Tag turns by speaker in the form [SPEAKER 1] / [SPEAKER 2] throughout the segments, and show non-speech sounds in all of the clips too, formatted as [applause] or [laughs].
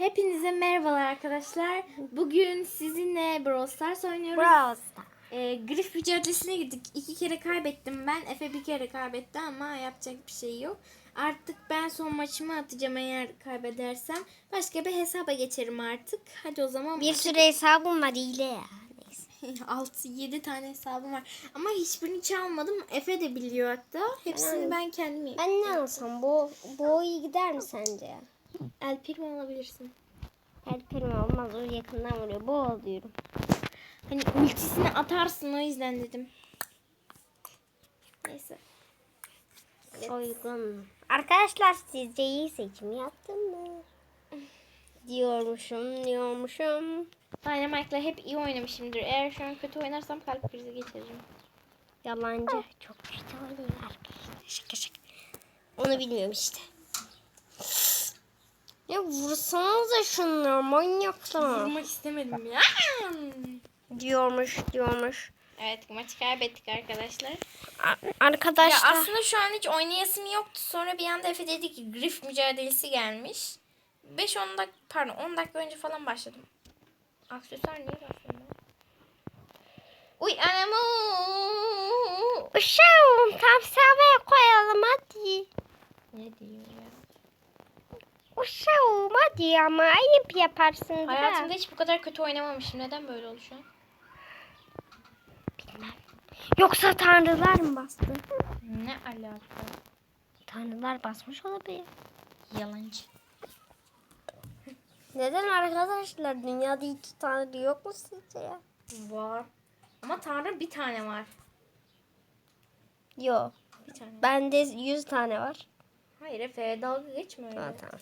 [SPEAKER 1] Hepinize merhabalar arkadaşlar. Bugün sizinle Brawl Stars oynuyoruz.
[SPEAKER 2] Brawl Stars.
[SPEAKER 1] Ee, grif mücadelesine girdik. İki kere kaybettim ben. Efe bir kere kaybetti ama yapacak bir şey yok. Artık ben son maçımı atacağım eğer kaybedersem. Başka bir hesaba geçerim artık. Hadi o zaman.
[SPEAKER 2] Bir sürü hesabım var hile ya. [laughs] Neyse.
[SPEAKER 1] 6-7 tane hesabım var. Ama hiçbirini çalmadım. Efe de biliyor hatta. Hepsini
[SPEAKER 2] Yani-
[SPEAKER 1] ben kendim yaptım.
[SPEAKER 2] Ben ne alsam? Bu, bu iyi gider mi sence?
[SPEAKER 1] El Primo alabilirsin.
[SPEAKER 2] El Primo olmaz o yakından vuruyor. Bu alıyorum.
[SPEAKER 1] Hani ultisini atarsın o yüzden dedim. Neyse.
[SPEAKER 2] Soygun. Arkadaşlar sizce iyi seçim yaptım mı? Diyormuşum, diyormuşum.
[SPEAKER 1] Dynamite'la hep iyi oynamışımdır. Eğer şu an kötü oynarsam kalp krizi geçiririm.
[SPEAKER 2] Yalancı. Çok kötü oynuyor arkadaşlar. Şaka şaka. Onu bilmiyorum işte. Ya vursanıza şunları manyaklar.
[SPEAKER 1] Vurmak istemedim ya.
[SPEAKER 2] Diyormuş, diyormuş.
[SPEAKER 1] Evet maçı kaybettik arkadaşlar.
[SPEAKER 2] A-
[SPEAKER 1] Ya
[SPEAKER 2] Arkadaşlar.
[SPEAKER 1] aslında şu an hiç oynayasım yoktu. Sonra bir anda Efe dedi ki grif mücadelesi gelmiş. 5-10 dakika pardon 10 dakika önce falan başladım. Aksesuar niye aslında? Uy anamı.
[SPEAKER 2] Uşağım tam sabaya koyalım hadi.
[SPEAKER 1] Ne diyor?
[SPEAKER 2] Uşağım hadi ama ayıp yaparsın da.
[SPEAKER 1] Hayatımda hiç bu kadar kötü oynamamışım. Neden böyle oldu şu an?
[SPEAKER 2] Yoksa tanrılar mı bastı?
[SPEAKER 1] Ne alaka?
[SPEAKER 2] Tanrılar basmış olabilir.
[SPEAKER 1] Yalancı.
[SPEAKER 2] Neden arkadaşlar? Dünyada hiç tanrı yok mu sizce ya?
[SPEAKER 1] Var. Ama Tanrı bir tane var.
[SPEAKER 2] Yok.
[SPEAKER 1] Bir tane.
[SPEAKER 2] Bende 100 tane var.
[SPEAKER 1] Hayır Efe dalga geçme öyle.
[SPEAKER 2] Ha, tamam.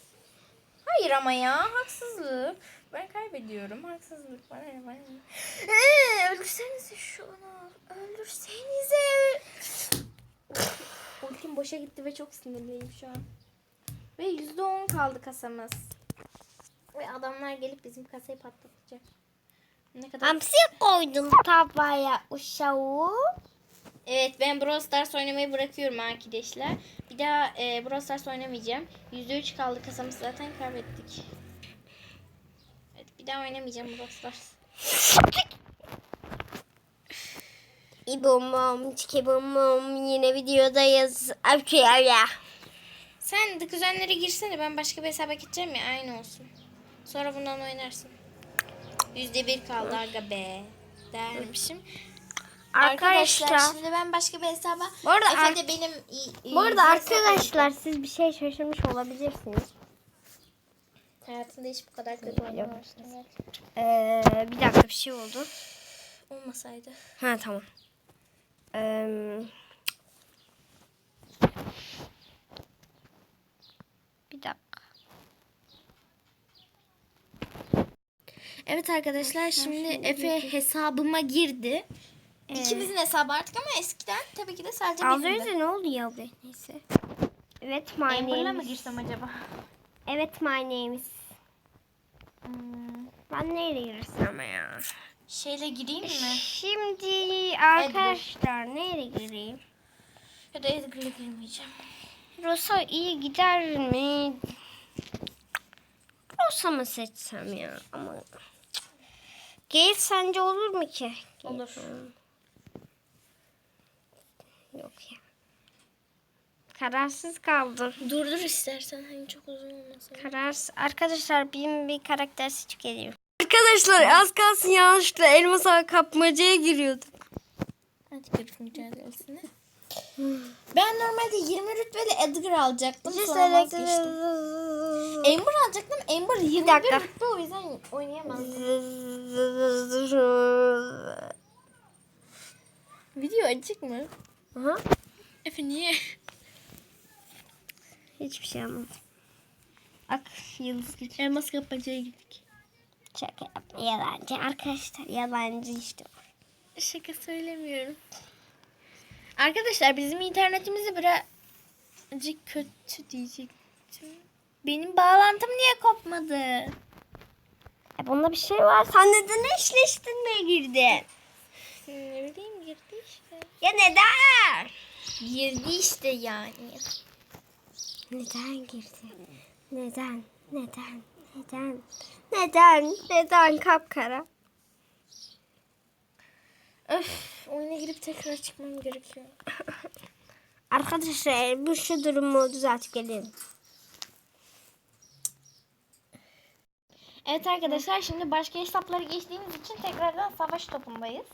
[SPEAKER 1] Hayır ama ya haksızlık. Ben kaybediyorum. Haksızlık bana ne bana öldürsenize şunu. Öldürsenize. Ultim boşa gitti ve çok sinirliyim şu an. Ve yüzde on kaldı kasamız. Ve adamlar gelip bizim kasayı patlatacak. Ne kadar...
[SPEAKER 2] Hamsi koydum tavaya uşağı.
[SPEAKER 1] Evet ben Brawl Stars oynamayı bırakıyorum arkadaşlar. Bir daha e, Brawl Stars oynamayacağım. %3 kaldı kasamız zaten kaybettik. Evet bir daha oynamayacağım Brawl Stars.
[SPEAKER 2] İbomum, çikibomum yine videodayız. Ya.
[SPEAKER 1] Sen de kuzenlere girsene ben başka bir hesaba gideceğim ya aynı olsun. Sonra bundan oynarsın. %1 kaldı aga be. Dermişim.
[SPEAKER 2] Arkadaşlar.
[SPEAKER 1] şimdi ben başka bir hesaba
[SPEAKER 2] Bu arada
[SPEAKER 1] Efe benim
[SPEAKER 2] Bu arada arkadaşlar siz bir şey şaşırmış olabilirsiniz.
[SPEAKER 1] Hayatımda hiç bu kadar kötü oynamamıştım. Evet.
[SPEAKER 2] Ee, bir dakika bir şey oldu.
[SPEAKER 1] Olmasaydı.
[SPEAKER 2] Ha tamam. Ee, bir dakika.
[SPEAKER 1] Evet arkadaşlar şimdi Efe hesabıma girdi. İkimizin hesabı artık ama eskiden tabii ki de sadece
[SPEAKER 2] Az
[SPEAKER 1] bizim.
[SPEAKER 2] önce ne oldu ya be? Neyse. Evet my
[SPEAKER 1] Amber'la
[SPEAKER 2] name
[SPEAKER 1] mı
[SPEAKER 2] is.
[SPEAKER 1] girsem acaba?
[SPEAKER 2] Evet my name is.
[SPEAKER 1] Hmm,
[SPEAKER 2] Ben neyle girsem ya?
[SPEAKER 1] şeyle gireyim mi?
[SPEAKER 2] Şimdi arkadaşlar neyle gireyim?
[SPEAKER 1] Ya da Edgar'la girmeyeceğim.
[SPEAKER 2] Rosa iyi gider mi? Rosa mı seçsem ya? Ama Gale sence olur mu ki?
[SPEAKER 1] Olur.
[SPEAKER 2] Yok ya. Kararsız kaldım.
[SPEAKER 1] Dur dur istersen hani çok uzun olmasın.
[SPEAKER 2] Kararsız. Arkadaşlar benim bir karakter seçip geliyorum. Arkadaşlar az kalsın yanlışlıkla elmasa kapmacaya giriyordum.
[SPEAKER 1] Hadi grif mücadelesine. Ben normalde 20 rütbeli Edgar alacaktım. Sonra vazgeçtim. Amber alacaktım. Amber 21
[SPEAKER 2] dakika.
[SPEAKER 1] rütbe o yüzden oynayamazdım. Video açık mı?
[SPEAKER 2] Aha.
[SPEAKER 1] Efe niye?
[SPEAKER 2] Hiçbir şey anlamadım. Ak yıldız gücü.
[SPEAKER 1] Elmas kapmacaya gittik.
[SPEAKER 2] Şaka yapma. Yalancı arkadaşlar. Yalancı işte.
[SPEAKER 1] Şaka söylemiyorum. Arkadaşlar bizim internetimizi birazcık kötü diyecektim. Benim bağlantım niye kopmadı?
[SPEAKER 2] E bunda bir şey var. Sen neden eşleştirmeye girdin?
[SPEAKER 1] Ne bileyim girdi işte.
[SPEAKER 2] Ya neden?
[SPEAKER 1] Girdi işte yani.
[SPEAKER 2] Neden girdin? Neden? Neden? Neden? Neden? Neden kapkara?
[SPEAKER 1] Öf, oyuna girip tekrar çıkmam gerekiyor. [laughs]
[SPEAKER 2] Arkadaşlar bu şu durumu düzeltip gelelim.
[SPEAKER 1] Evet arkadaşlar şimdi başka hesaplara geçtiğimiz için tekrardan savaş topundayız.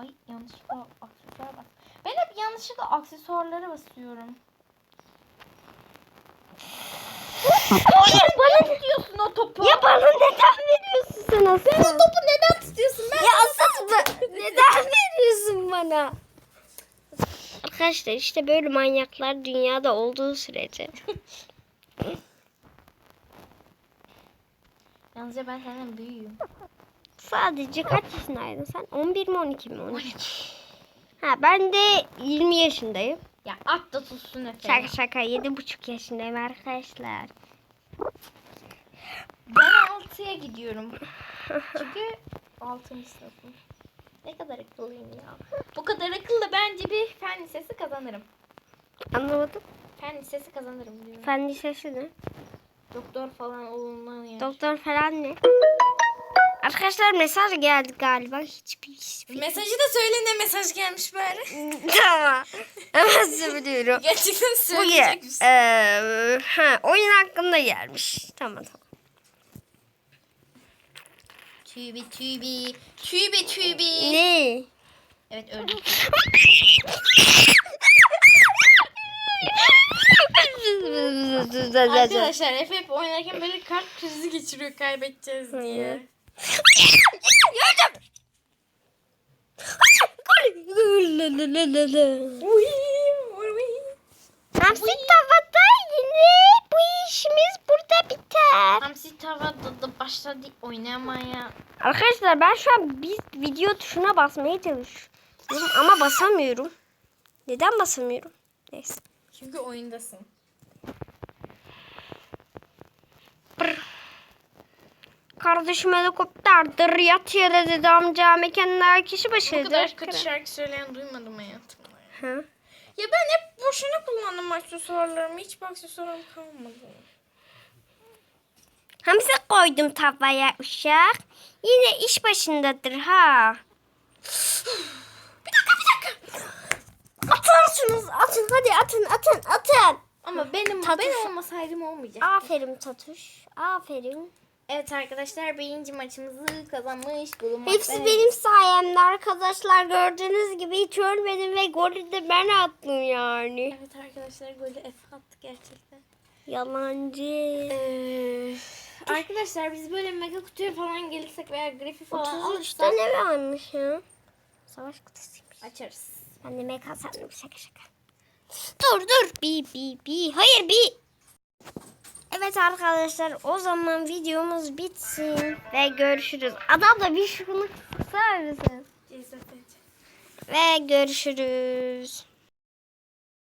[SPEAKER 1] Ay yanlışlıkla aksesuar bas. Ben hep yanlışlıkla aksesuarlara basıyorum. Hayır bana tutuyorsun o topu.
[SPEAKER 2] Ya bana neden veriyorsun sen asıl?
[SPEAKER 1] Sen o topu neden tutuyorsun? Ben
[SPEAKER 2] Ya asıl neden veriyorsun bana? Arkadaşlar işte böyle manyaklar dünyada olduğu sürece.
[SPEAKER 1] Yalnızca ben senden büyüğüm.
[SPEAKER 2] Sadece kaç yaşındaydın sen? 11 mi 12 mi? 12. Ha ben de 20 yaşındayım.
[SPEAKER 1] Ya at da tutsun Efe.
[SPEAKER 2] Şaka şaka 7,5 yaşındayım arkadaşlar.
[SPEAKER 1] Ben 6'ya gidiyorum. Çünkü 6. sınıfım. Ne kadar akıllıyım ya. Bu kadar akıllı bence bir fen lisesi kazanırım.
[SPEAKER 2] Anlamadım.
[SPEAKER 1] Fen lisesi kazanırım diyorum.
[SPEAKER 2] Fen lisesi ne?
[SPEAKER 1] Doktor falan olunan yer.
[SPEAKER 2] Doktor falan ne? Arkadaşlar mesaj geldi galiba. Hiçbir hiçbir.
[SPEAKER 1] Mesajı da söyle ne mesaj gelmiş bari. [laughs]
[SPEAKER 2] tamam. Hemen söylüyorum.
[SPEAKER 1] Gerçekten söyleyecek misin?
[SPEAKER 2] eee, ha, oyun hakkında gelmiş. Tamam tamam.
[SPEAKER 1] Tübi tübi. Tübi tübi.
[SPEAKER 2] Ne?
[SPEAKER 1] Evet öldüm. [laughs] Arkadaşlar hep oynarken böyle kalp krizi geçiriyor kaybedeceğiz diye. Uy.
[SPEAKER 2] Hamsi tavada yine bu işimiz burada biter.
[SPEAKER 1] Hamsi tavada da başladı oynamaya.
[SPEAKER 2] Arkadaşlar ben şu an bir video tuşuna basmaya çalışıyorum ama basamıyorum. Neden basamıyorum? Neyse.
[SPEAKER 1] Çünkü oyundasın.
[SPEAKER 2] Kardeşim helikopterdir yat yere dedi amca mekanlar kişi
[SPEAKER 1] Bu
[SPEAKER 2] başıdır.
[SPEAKER 1] kadar kötü şarkı söyleyen duymadım hayatımda. ya.
[SPEAKER 2] Hı.
[SPEAKER 1] Ya ben hep boşuna kullandım aksesuarlarımı. Hiçbir aksesuarım kalmadı.
[SPEAKER 2] Hamsi koydum tavaya uşak. Yine iş başındadır ha. [sighs]
[SPEAKER 1] Bir dakika bir dakika.
[SPEAKER 2] Atarsınız atın hadi atın atın atın.
[SPEAKER 1] Ama benim
[SPEAKER 2] Tadı-
[SPEAKER 1] ben olmasaydım olmayacak.
[SPEAKER 2] Aferin Tatuş. Aferin.
[SPEAKER 1] Evet arkadaşlar birinci maçımızı kazanmış bulunmaktayız.
[SPEAKER 2] Hepsi benim sayemde arkadaşlar. Gördüğünüz gibi hiç ölmedim ve golü de ben attım yani.
[SPEAKER 1] Evet arkadaşlar golü Efe attı gerçekten.
[SPEAKER 2] Yalancı.
[SPEAKER 1] Ee, arkadaşlar biz böyle mega kutuya falan gelirsek veya grifi falan
[SPEAKER 2] 33
[SPEAKER 1] alırsak
[SPEAKER 2] tane varmış ya. Savaş kutusuymuş.
[SPEAKER 1] açarız.
[SPEAKER 2] Ben de mega sandım şaka şaka. Dur dur. Bi bi bi. Hayır bi. Evet arkadaşlar o zaman videomuz bitsin ve görüşürüz. Adam da bir şunu kısar mısın? Ve görüşürüz.